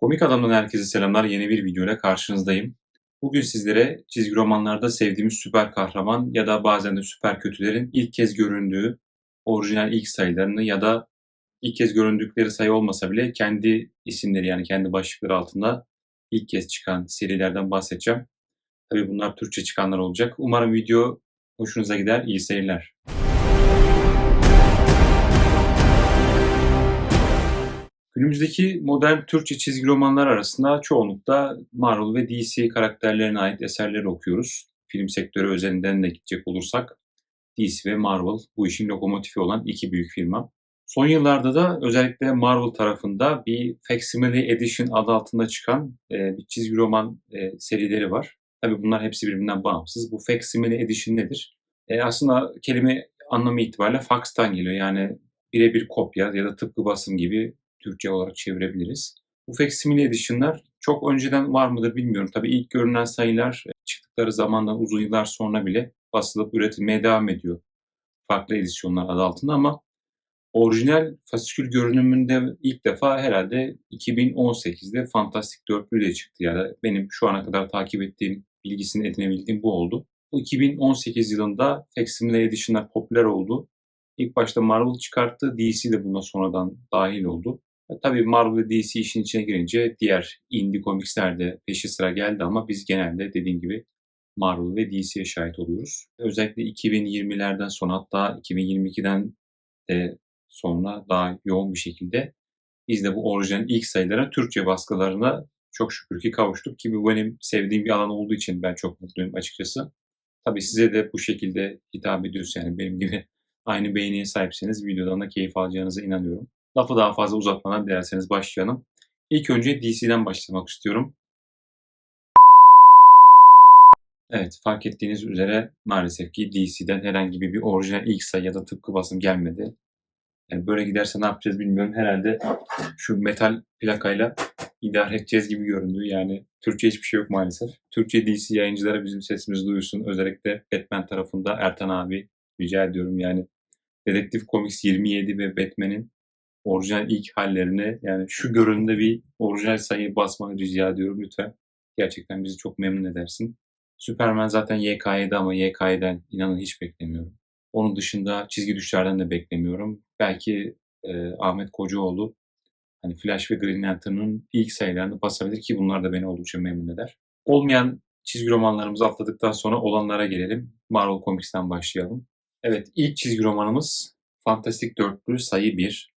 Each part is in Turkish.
Komik Adam'dan herkese selamlar. Yeni bir videoyla karşınızdayım. Bugün sizlere çizgi romanlarda sevdiğimiz süper kahraman ya da bazen de süper kötülerin ilk kez göründüğü orijinal ilk sayılarını ya da ilk kez göründükleri sayı olmasa bile kendi isimleri yani kendi başlıkları altında ilk kez çıkan serilerden bahsedeceğim. Tabii bunlar Türkçe çıkanlar olacak. Umarım video hoşunuza gider. İyi seyirler. Günümüzdeki modern Türkçe çizgi romanlar arasında çoğunlukla Marvel ve DC karakterlerine ait eserleri okuyoruz. Film sektörü özelinden de gidecek olursak DC ve Marvel bu işin lokomotifi olan iki büyük firma. Son yıllarda da özellikle Marvel tarafında bir Facsimile Edition adı altında çıkan e, bir çizgi roman e, serileri var. Tabii bunlar hepsi birbirinden bağımsız. Bu Facsimile Edition nedir? E, aslında kelime anlamı itibariyle fax'tan geliyor. Yani birebir kopya ya da tıpkı basım gibi Türkçe olarak çevirebiliriz. Bu facsimile edition'lar çok önceden var mıdır bilmiyorum. Tabii ilk görünen sayılar e, çıktıkları zamandan uzun yıllar sonra bile basılıp üretilmeye devam ediyor. Farklı edisyonlar adı altında ama orijinal fasikül görünümünde ilk defa herhalde 2018'de Fantastic Dörtlü ile çıktı. Yani benim şu ana kadar takip ettiğim, bilgisini edinebildiğim bu oldu. Bu 2018 yılında Facsimile Edition'lar popüler oldu. İlk başta Marvel çıkarttı, DC de buna sonradan dahil oldu. E, tabii Marvel ve DC işin içine girince diğer indie komiksler de peşi sıra geldi ama biz genelde dediğim gibi Marvel ve DC'ye şahit oluyoruz. Özellikle 2020'lerden sonra hatta 2022'den de sonra daha yoğun bir şekilde biz de bu orijinal ilk sayılara Türkçe baskılarına çok şükür ki kavuştuk ki bu benim sevdiğim bir alan olduğu için ben çok mutluyum açıkçası. Tabii size de bu şekilde hitap ediyorsa yani benim gibi aynı beğeniye sahipseniz videodan da keyif alacağınıza inanıyorum. Lafı daha fazla uzatmadan dilerseniz başlayalım. İlk önce DC'den başlamak istiyorum. Evet fark ettiğiniz üzere maalesef ki DC'den herhangi bir orijinal ilk sayı ya da tıpkı basım gelmedi. Yani böyle giderse ne yapacağız bilmiyorum. Herhalde şu metal plakayla idare edeceğiz gibi göründü. Yani Türkçe hiçbir şey yok maalesef. Türkçe DC yayıncılara bizim sesimizi duyursun. Özellikle Batman tarafında Ertan abi rica ediyorum. Yani Dedektif Comics 27 ve Batman'in orijinal ilk hallerine yani şu görünümde bir orijinal sayı basmanı rica ediyorum lütfen. Gerçekten bizi çok memnun edersin. Superman zaten YK'ydı ama YK'den inanın hiç beklemiyorum. Onun dışında çizgi düşlerden de beklemiyorum. Belki e, Ahmet Kocaoğlu hani Flash ve Green Lantern'ın ilk sayılarını basabilir ki bunlar da beni oldukça memnun eder. Olmayan çizgi romanlarımızı atladıktan sonra olanlara gelelim. Marvel Comics'ten başlayalım. Evet ilk çizgi romanımız Fantastic Dörtlü sayı 1.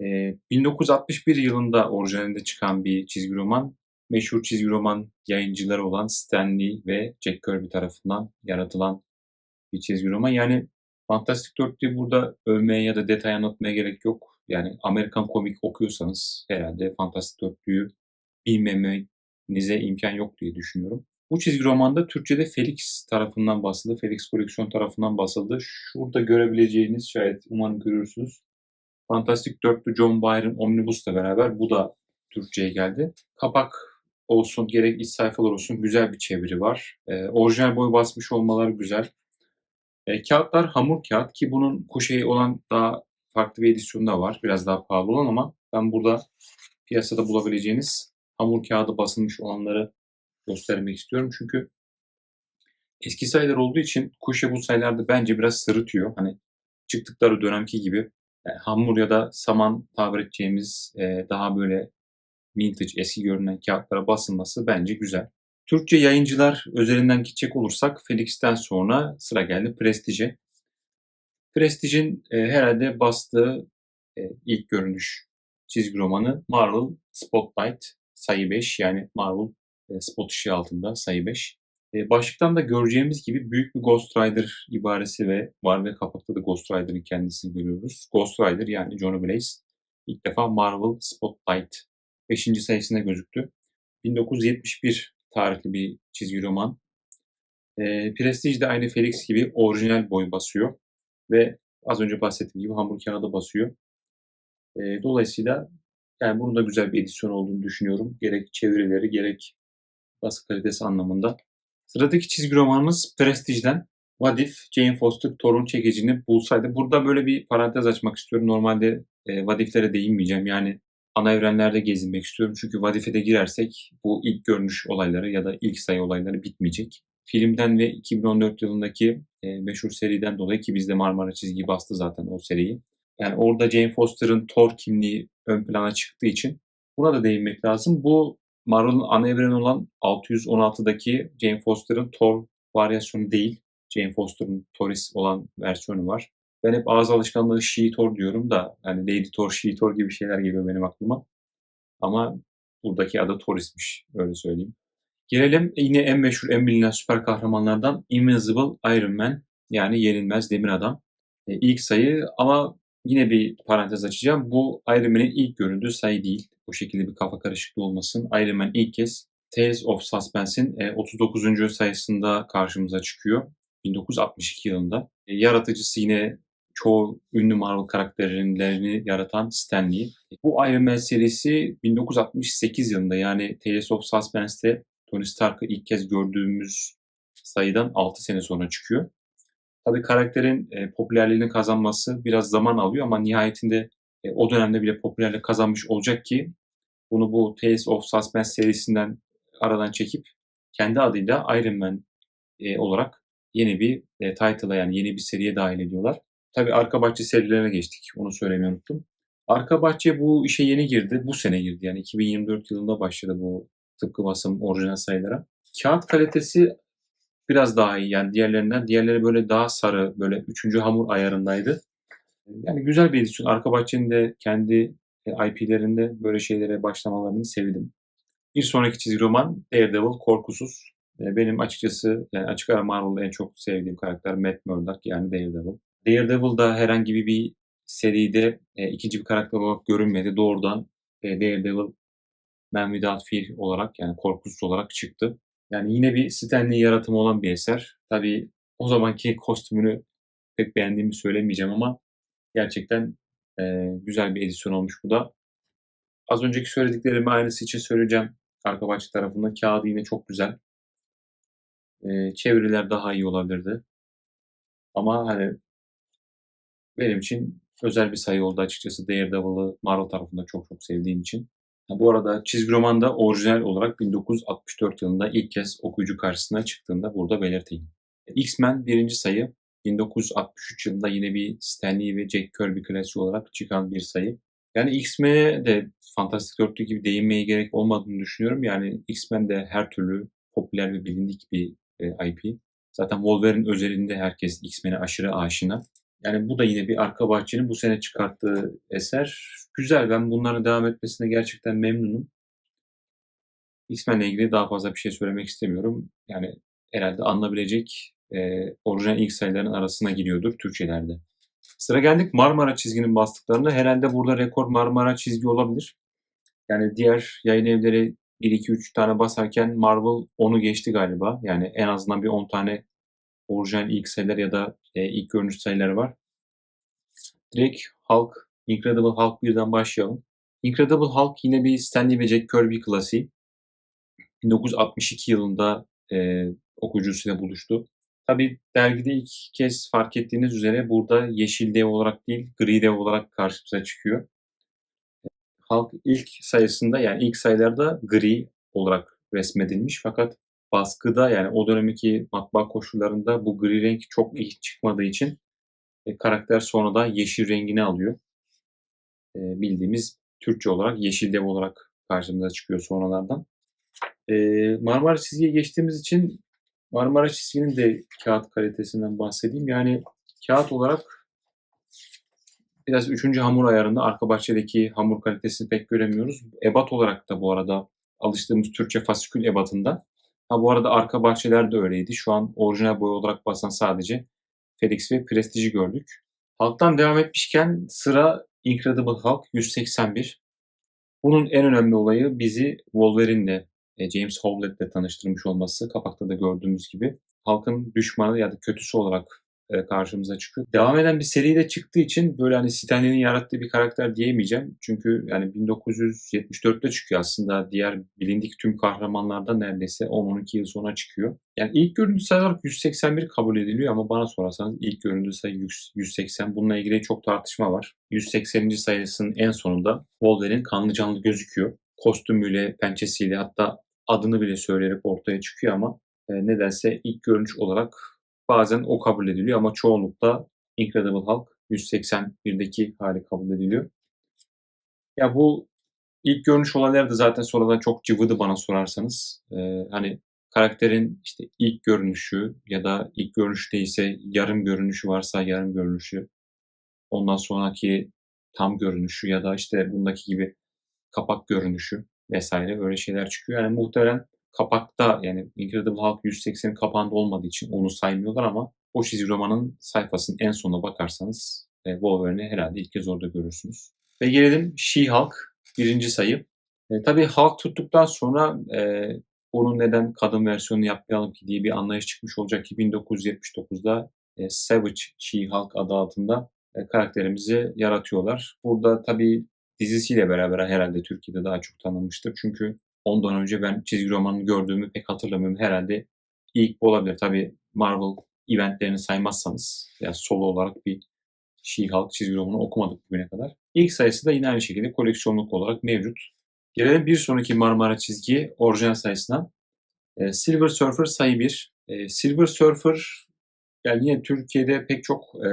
1961 yılında orijinalinde çıkan bir çizgi roman. Meşhur çizgi roman yayıncıları olan Stan Lee ve Jack Kirby tarafından yaratılan bir çizgi roman. Yani Fantastic Dörtlü'yü burada övmeye ya da detay anlatmaya gerek yok. Yani Amerikan komik okuyorsanız herhalde Fantastic Dörtlü'yü bilmemenize imkan yok diye düşünüyorum. Bu çizgi romanda Türkçe'de Felix tarafından basıldı. Felix koleksiyon tarafından basıldı. Şurada görebileceğiniz şayet umarım görürsünüz. Fantastic Dörtlü John Byrne Omnibus'la beraber bu da Türkçe'ye geldi. Kapak olsun gerek iç sayfalar olsun güzel bir çeviri var. E, orijinal boy basmış olmaları güzel. E, kağıtlar hamur kağıt ki bunun kuşeyi olan daha farklı bir edisyonu da var. Biraz daha pahalı olan ama ben burada piyasada bulabileceğiniz hamur kağıdı basılmış olanları göstermek istiyorum. Çünkü eski sayılar olduğu için kuşe bu sayılarda bence biraz sırıtıyor. Hani çıktıkları dönemki gibi e, hamur ya da saman tabir edeceğimiz e, daha böyle vintage, eski görünen kağıtlara basılması bence güzel. Türkçe yayıncılar özelinden gidecek olursak Felix'ten sonra sıra geldi Prestige'e. Prestige'in e, herhalde bastığı e, ilk görünüş çizgi romanı Marvel Spotlight sayı 5 yani Marvel e, spot ışığı altında sayı 5. Başlıktan da göreceğimiz gibi büyük bir Ghost Rider ibaresi ve var ve kapakta da Ghost Rider'ın kendisini görüyoruz. Ghost Rider yani Johnny Blaze ilk defa Marvel Spotlight 5. sayısında gözüktü. 1971 tarihli bir çizgi roman. E, Prestige de aynı Felix gibi orijinal boy basıyor ve az önce bahsettiğim gibi hamur kağıdı basıyor. E, dolayısıyla yani bunun da güzel bir edisyon olduğunu düşünüyorum. Gerek çevirileri gerek baskı kalitesi anlamında. Sıradaki çizgi romanımız Prestige'den. What if Jane Foster torun çekicini bulsaydı? Burada böyle bir parantez açmak istiyorum. Normalde e, what if'lere değinmeyeceğim. Yani ana evrenlerde gezinmek istiyorum. Çünkü Vadife'de girersek bu ilk görünüş olayları ya da ilk sayı olayları bitmeyecek. Filmden ve 2014 yılındaki e, meşhur seriden dolayı ki bizde Marmara çizgi bastı zaten o seriyi. Yani orada Jane Foster'ın Thor kimliği ön plana çıktığı için buna da değinmek lazım. Bu Marvel'ın ana evreni olan 616'daki Jane Foster'ın Thor varyasyonu değil. Jane Foster'ın Thoris olan versiyonu var. Ben hep ağız alışkanlığı She Thor diyorum da hani Lady Thor, She Thor gibi şeyler geliyor benim aklıma. Ama buradaki adı Thoris'miş öyle söyleyeyim. Gelelim yine en meşhur, en bilinen süper kahramanlardan Invincible Iron Man yani yenilmez demir adam. E, ilk sayı ama yine bir parantez açacağım. Bu Iron Man'in ilk göründüğü sayı değil. Bu şekilde bir kafa karışıklığı olmasın. Iron Man ilk kez Tales of Suspense'in 39. E, sayısında karşımıza çıkıyor. 1962 yılında. E, yaratıcısı yine çoğu ünlü Marvel karakterlerini yaratan Stan Lee. Bu Iron Man serisi 1968 yılında yani Tales of Suspense'te Tony Stark'ı ilk kez gördüğümüz sayıdan 6 sene sonra çıkıyor. Tabii karakterin e, popülerliğini kazanması biraz zaman alıyor ama nihayetinde e, o dönemde bile popülerlik kazanmış olacak ki bunu bu Tales of Suspense serisinden aradan çekip kendi adıyla Iron Man e, olarak yeni bir e, title'a yani yeni bir seriye dahil ediyorlar. Tabii arka bahçe serilerine geçtik. Onu söylemeyi unuttum. Arka bahçe bu işe yeni girdi. Bu sene girdi. Yani 2024 yılında başladı bu tıpkı basım orijinal sayılara. Kağıt kalitesi biraz daha iyi. Yani diğerlerinden. Diğerleri böyle daha sarı, böyle üçüncü hamur ayarındaydı. Yani güzel bir edisyon. Arka bahçenin de kendi e, IP'lerinde böyle şeylere başlamalarını sevdim. Bir sonraki çizgi roman Daredevil Korkusuz. E, benim açıkçası yani açık ara Marvel'da en çok sevdiğim karakter Matt Murdock yani Daredevil. Daredevil'da herhangi bir seride e, ikinci bir karakter olarak görünmedi. Doğrudan e, Daredevil Man Without Fear olarak yani korkusuz olarak çıktı. Yani yine bir Stanley yaratımı olan bir eser. Tabii o zamanki kostümünü pek beğendiğimi söylemeyeceğim ama gerçekten e, güzel bir edisyon olmuş bu da. Az önceki söylediklerimi aynısı için söyleyeceğim. Arka bahçe tarafında kağıdı yine çok güzel. E, çeviriler daha iyi olabilirdi. Ama hani benim için özel bir sayı oldu açıkçası Daredevil'ı Marvel tarafında çok çok sevdiğim için. Bu arada çizgi romanda orijinal olarak 1964 yılında ilk kez okuyucu karşısına çıktığında burada belirteyim. X-Men birinci sayı 1963 yılında yine bir Stanley ve Jack Kirby klasiği olarak çıkan bir sayı. Yani X-Men'e de Fantastic Dörtlü gibi değinmeye gerek olmadığını düşünüyorum. Yani X-Men de her türlü popüler ve bilindik bir e, IP. Zaten Wolverine özelinde herkes X-Men'e aşırı aşina. Yani bu da yine bir arka bahçenin bu sene çıkarttığı eser. Güzel ben bunların devam etmesine gerçekten memnunum. X-Men'le ilgili daha fazla bir şey söylemek istemiyorum. Yani herhalde alınabilecek e, orijinal ilk sayıların arasına giriyordur Türkçelerde. Sıra geldik Marmara çizginin bastıklarında. Herhalde burada rekor Marmara çizgi olabilir. Yani diğer yayın evleri 1-2-3 tane basarken Marvel onu geçti galiba. Yani en azından bir 10 tane orijinal ilk sayılar ya da e, ilk görünüş sayıları var. Direkt Hulk, Incredible Hulk birden başlayalım. Incredible Hulk yine bir Stanley ve Jack Kirby klasiği. 1962 yılında e, okuyucusuyla buluştu. Tabi dergide ilk kez fark ettiğiniz üzere burada yeşil dev olarak değil gri dev olarak karşımıza çıkıyor. Hulk ilk sayısında yani ilk sayılarda gri olarak resmedilmiş fakat baskıda yani o dönemki matbaa koşullarında bu gri renk çok iyi çıkmadığı için e, karakter sonradan yeşil rengini alıyor. Bildiğimiz Türkçe olarak yeşil dev olarak karşımıza çıkıyor sonralardan. Marmara çizgiye geçtiğimiz için Marmara çizginin de kağıt kalitesinden bahsedeyim. Yani kağıt olarak biraz üçüncü hamur ayarında arka bahçedeki hamur kalitesini pek göremiyoruz. Ebat olarak da bu arada alıştığımız Türkçe fasikül ebatında Ha bu arada arka bahçeler de öyleydi. Şu an orijinal boy olarak basan sadece Felix ve Prestige'i gördük. Halktan devam etmişken sıra Incredible Hulk 181. Bunun en önemli olayı bizi Wolverine'le, e, James Howlett'le tanıştırmış olması. Kapakta da gördüğümüz gibi. Halkın düşmanı ya da kötüsü olarak karşımıza çıkıyor. Devam eden bir seride çıktığı için böyle hani Stanley'nin yarattığı bir karakter diyemeyeceğim. Çünkü yani 1974'te çıkıyor aslında diğer bilindik tüm kahramanlardan neredeyse 10-12 yıl sonra çıkıyor. Yani ilk görüntü sayı olarak 181 kabul ediliyor ama bana sorarsanız ilk görüntü sayı 180. Bununla ilgili çok tartışma var. 180. sayısının en sonunda Wolverine kanlı canlı gözüküyor. Kostümüyle, pençesiyle hatta adını bile söyleyerek ortaya çıkıyor ama e, nedense ilk görünüş olarak bazen o kabul ediliyor ama çoğunlukla Incredible Hulk 181'deki hali kabul ediliyor. Ya bu ilk görünüş olayları da zaten sonradan çok cıvıdı bana sorarsanız. Ee, hani karakterin işte ilk görünüşü ya da ilk görünüş değilse yarım görünüşü varsa yarım görünüşü. Ondan sonraki tam görünüşü ya da işte bundaki gibi kapak görünüşü vesaire öyle şeyler çıkıyor. Yani muhtemelen kapakta yani Incredible Hulk 180 kapağında olmadığı için onu saymıyorlar ama o çizgi romanın sayfasının en sonuna bakarsanız e, Wolverine'i herhalde ilk kez orada görürsünüz. Ve gelelim She-Hulk birinci sayı. E, tabii Hulk tuttuktan sonra e, onun neden kadın versiyonu yapmayalım ki diye bir anlayış çıkmış olacak ki 1979'da e, Savage She-Hulk adı altında e, karakterimizi yaratıyorlar. Burada tabii dizisiyle beraber herhalde Türkiye'de daha çok tanınmıştır. Çünkü ondan önce ben çizgi romanını gördüğümü pek hatırlamıyorum. Herhalde ilk olabilir. Tabii Marvel eventlerini saymazsanız yani solo olarak bir She-Hulk çizgi romanı okumadık bugüne kadar. İlk sayısı da yine aynı şekilde koleksiyonluk olarak mevcut. Gelelim bir sonraki Marmara çizgi orijinal sayısına. E, Silver Surfer sayı 1. E, Silver Surfer yani yine Türkiye'de pek çok e,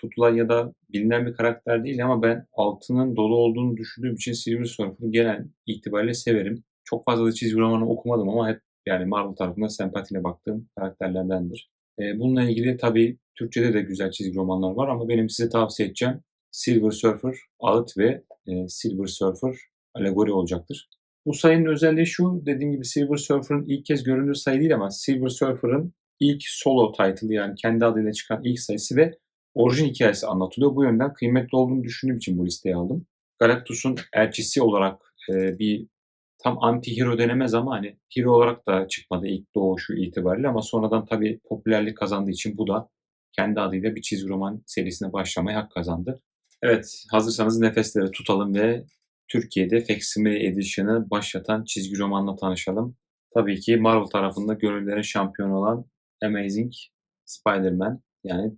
tutulan ya da bilinen bir karakter değil ama ben altının dolu olduğunu düşündüğüm için Silver Surfer'ı genel itibariyle severim. Çok fazla da çizgi romanı okumadım ama hep yani Marvel tarafından sempatiyle baktığım karakterlerdendir. E, bununla ilgili tabii Türkçe'de de güzel çizgi romanlar var ama benim size tavsiye edeceğim Silver Surfer, Ağıt ve e, Silver Surfer alegori olacaktır. Bu sayının özelliği şu, dediğim gibi Silver Surfer'ın ilk kez göründüğü sayı değil ama Silver Surfer'ın ilk solo title yani kendi adıyla çıkan ilk sayısı ve orijin hikayesi anlatılıyor. Bu yönden kıymetli olduğunu düşündüğüm için bu listeyi aldım. Galactus'un elçisi olarak e, bir tam anti-hero denemez ama hani hero olarak da çıkmadı ilk doğuşu itibariyle ama sonradan tabii popülerlik kazandığı için bu da kendi adıyla bir çizgi roman serisine başlamaya hak kazandı. Evet, hazırsanız nefesleri tutalım ve Türkiye'de Facsimile Edition'ı başlatan çizgi romanla tanışalım. Tabii ki Marvel tarafında gönüllerin şampiyonu olan Amazing Spider-Man yani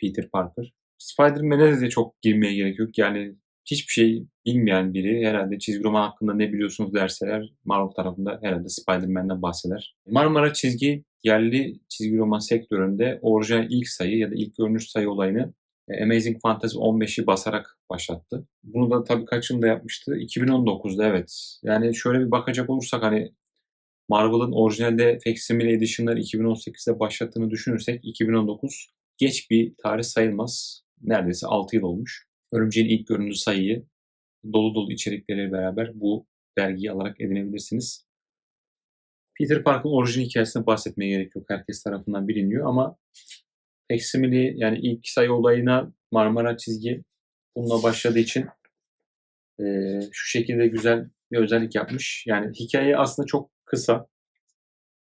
Peter Parker. Spider-Man'e de çok girmeye gerek yok. Yani hiçbir şey bilmeyen biri herhalde çizgi roman hakkında ne biliyorsunuz derseler Marvel tarafında herhalde Spider-Man'den bahseder. Marmara çizgi yerli çizgi roman sektöründe orijinal ilk sayı ya da ilk görünüş sayı olayını e, Amazing Fantasy 15'i basarak başlattı. Bunu da tabii kaç yılında yapmıştı? 2019'da evet. Yani şöyle bir bakacak olursak hani Marvel'ın orijinalde Facsimile Edition'ları 2018'de başlattığını düşünürsek 2019 geç bir tarih sayılmaz. Neredeyse 6 yıl olmuş. Örümceğin ilk göründüğü sayıyı dolu dolu içerikleriyle beraber bu dergiyi alarak edinebilirsiniz. Peter Park'ın orijin hikayesine bahsetmeye gerek yok. Herkes tarafından biliniyor ama Eksimili yani ilk sayı olayına Marmara çizgi bununla başladığı için e, şu şekilde güzel bir özellik yapmış. Yani hikaye aslında çok kısa.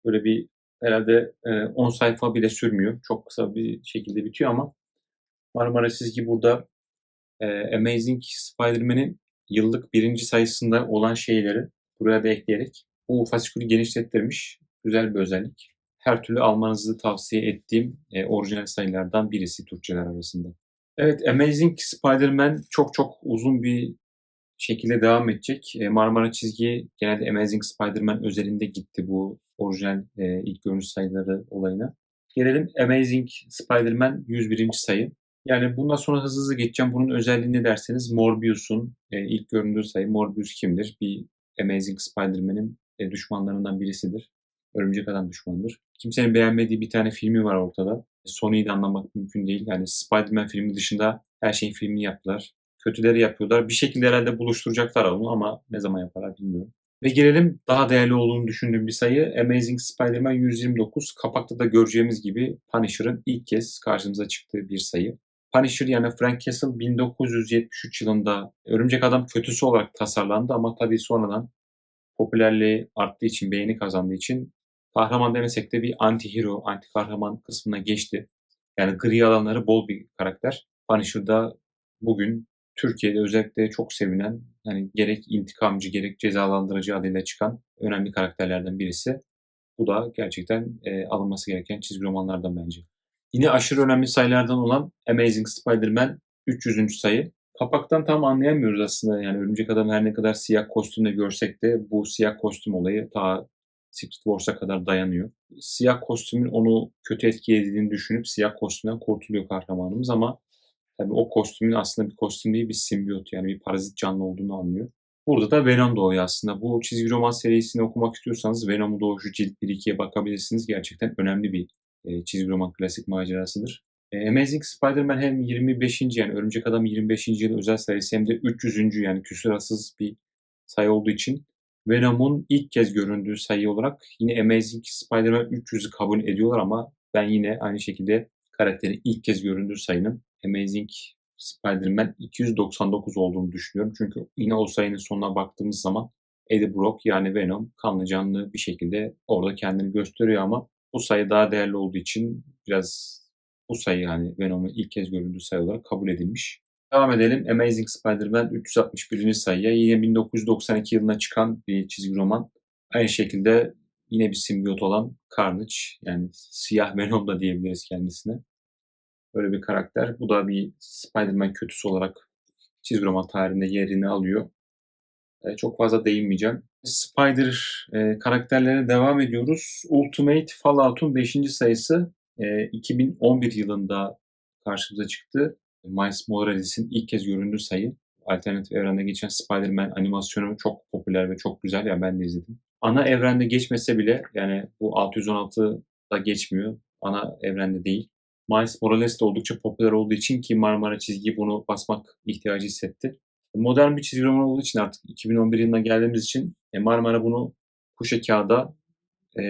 Böyle bir herhalde e, 10 sayfa bile sürmüyor. Çok kısa bir şekilde bitiyor ama Marmara çizgi burada e, Amazing Spider-Man'in yıllık birinci sayısında olan şeyleri buraya da ekleyerek bu fasikülü genişlettirmiş. Güzel bir özellik her türlü almanızı tavsiye ettiğim e, orijinal sayılardan birisi Türkçeler arasında. Evet Amazing Spider-Man çok çok uzun bir şekilde devam edecek. E, Marmara çizgi genelde Amazing Spider-Man özelinde gitti bu orijinal e, ilk görünüş sayıları olayına. Gelelim Amazing Spider-Man 101. sayı. Yani bundan sonra hızlı hızlı geçeceğim. Bunun özelliği ne derseniz Morbius'un e, ilk göründüğü sayı. Morbius kimdir? Bir Amazing Spider-Man'in e, düşmanlarından birisidir. Örümcek Adam düşmanıdır. Kimsenin beğenmediği bir tane filmi var ortada. Sony'yi de anlamak mümkün değil. Yani Spider-Man filmi dışında her şeyin filmini yaptılar. Kötüleri yapıyorlar. Bir şekilde herhalde buluşturacaklar onu ama ne zaman yaparlar bilmiyorum. Ve gelelim daha değerli olduğunu düşündüğüm bir sayı Amazing Spider-Man 129. Kapakta da göreceğimiz gibi Punisher'ın ilk kez karşımıza çıktığı bir sayı. Punisher yani Frank Castle 1973 yılında Örümcek Adam kötüsü olarak tasarlandı ama tabii sonradan popülerliği arttığı için, beğeni kazandığı için kahraman demesek de bir anti-hero, anti kahraman kısmına geçti. Yani gri alanları bol bir karakter. Punisher'da bugün Türkiye'de özellikle çok sevinen, yani gerek intikamcı gerek cezalandırıcı adıyla çıkan önemli karakterlerden birisi. Bu da gerçekten e, alınması gereken çizgi romanlardan bence. Yine aşırı önemli sayılardan olan Amazing Spider-Man 300. sayı. Kapaktan tam anlayamıyoruz aslında. Yani Örümcek Adam her ne kadar siyah kostümle görsek de bu siyah kostüm olayı ta Secret Wars'a kadar dayanıyor. Siyah kostümün onu kötü etkilediğini düşünüp siyah kostümden kurtuluyor kahramanımız ama tabii o kostümün aslında bir kostüm değil bir simbiyot yani bir parazit canlı olduğunu anlıyor. Burada da Venom doğuyor aslında. Bu çizgi roman serisini okumak istiyorsanız Venom'u doğuşu cilt 1-2'ye bakabilirsiniz. Gerçekten önemli bir e, çizgi roman klasik macerasıdır. E, Amazing Spider-Man hem 25. yani Örümcek Adam 25. yıl özel sayısı hem de 300. yani küsuratsız bir sayı olduğu için Venom'un ilk kez göründüğü sayı olarak yine Amazing Spider-Man 300'ü kabul ediyorlar ama ben yine aynı şekilde karakterin ilk kez göründüğü sayının Amazing Spider-Man 299 olduğunu düşünüyorum. Çünkü yine o sayının sonuna baktığımız zaman Eddie Brock yani Venom kanlı canlı bir şekilde orada kendini gösteriyor ama bu sayı daha değerli olduğu için biraz bu sayı yani Venom'un ilk kez göründüğü sayı olarak kabul edilmiş. Devam edelim. Amazing Spider-Man 361. sayıya. Yine 1992 yılında çıkan bir çizgi roman. Aynı şekilde yine bir simbiyot olan Carnage. Yani siyah Venom da diyebiliriz kendisine. Böyle bir karakter. Bu da bir Spider-Man kötüsü olarak çizgi roman tarihinde yerini alıyor. E, çok fazla değinmeyeceğim. Spider e, karakterlerine devam ediyoruz. Ultimate Fallout'un 5. sayısı e, 2011 yılında karşımıza çıktı. Miles Morales'in ilk kez göründüğü sayı. Alternatif evrende geçen Spider-Man animasyonu çok popüler ve çok güzel. Yani ben de izledim. Ana evrende geçmese bile yani bu 616'da geçmiyor. Ana evrende değil. Miles Morales de oldukça popüler olduğu için ki Marmara çizgi bunu basmak ihtiyacı hissetti. Modern bir çizgi roman olduğu için artık 2011 yılına geldiğimiz için e, Marmara bunu kuşa kağıda e,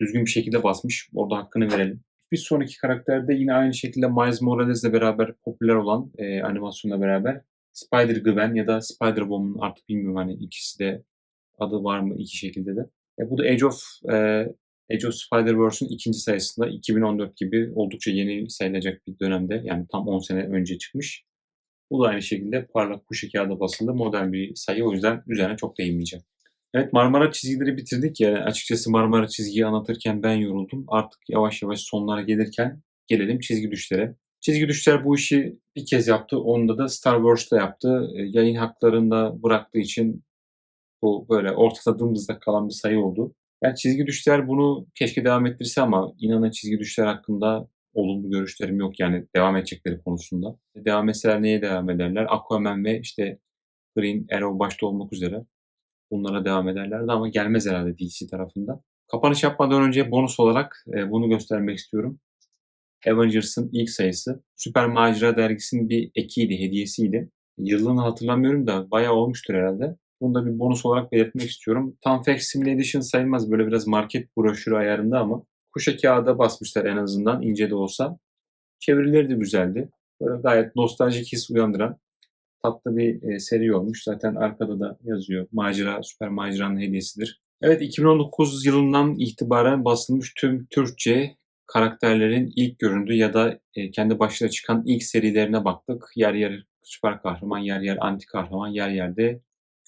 düzgün bir şekilde basmış. Orada hakkını verelim. Bir sonraki karakterde yine aynı şekilde Miles Morales'le beraber popüler olan e, animasyonla beraber Spider-Gwen ya da Spider-Woman artık bilmiyorum hani ikisi de adı var mı iki şekilde de. E, bu da Age of e, Age of Spider-Verse'ün ikinci sayısında 2014 gibi oldukça yeni sayılacak bir dönemde yani tam 10 sene önce çıkmış. Bu da aynı şekilde parlak kuşu kağıda basılı modern bir sayı o yüzden üzerine çok değinmeyeceğim. Evet Marmara çizgileri bitirdik yani açıkçası Marmara çizgiyi anlatırken ben yoruldum. Artık yavaş yavaş sonlara gelirken gelelim çizgi düşlere. Çizgi düşler bu işi bir kez yaptı. Onda da Star Wars'ta yaptı. E, yayın haklarında bıraktığı için bu böyle ortada dımdızda kalan bir sayı oldu. Yani çizgi düşler bunu keşke devam ettirse ama inanın çizgi düşler hakkında olumlu görüşlerim yok yani devam edecekleri konusunda. Devam etseler neye devam ederler? Aquaman ve işte Green Arrow başta olmak üzere bunlara devam ederlerdi ama gelmez herhalde DC tarafından. Kapanış yapmadan önce bonus olarak e, bunu göstermek istiyorum. Avengers'ın ilk sayısı. Süper Macera dergisinin bir ekiydi, hediyesiydi. Yılını hatırlamıyorum da bayağı olmuştur herhalde. Bunu da bir bonus olarak belirtmek istiyorum. Tam Facsimile Edition sayılmaz. Böyle biraz market broşürü ayarında ama kuşa kağıda basmışlar en azından ince de olsa. Çevirileri de güzeldi. Böyle gayet nostaljik his uyandıran tatlı bir e, seri olmuş. Zaten arkada da yazıyor. Macera, Süper Macera'nın hediyesidir. Evet 2019 yılından itibaren basılmış tüm Türkçe karakterlerin ilk göründüğü ya da e, kendi başına çıkan ilk serilerine baktık. Yer yer süper kahraman, yer yer anti kahraman, yer yerde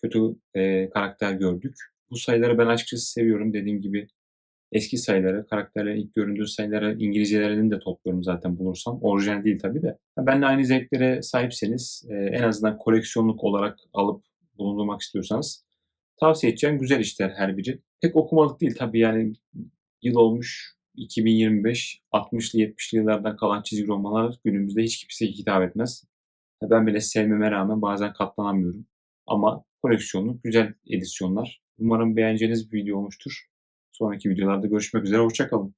kötü e, karakter gördük. Bu sayıları ben açıkçası seviyorum. Dediğim gibi eski sayıları, karakterlerin ilk göründüğü sayıları İngilizcelerini de topluyorum zaten bulursam. Orijinal değil tabii de. Ben de aynı zevklere sahipseniz e, en azından koleksiyonluk olarak alıp bulundurmak istiyorsanız tavsiye edeceğim güzel işler her biri. Pek okumalık değil tabii yani yıl olmuş 2025 60'lı 70'li yıllardan kalan çizgi romanlar günümüzde hiç kimseye hitap etmez. Ben bile sevmeme rağmen bazen katlanamıyorum. Ama koleksiyonluk güzel edisyonlar. Umarım beğeneceğiniz bir video olmuştur. Sonraki videolarda görüşmek üzere. Hoşçakalın.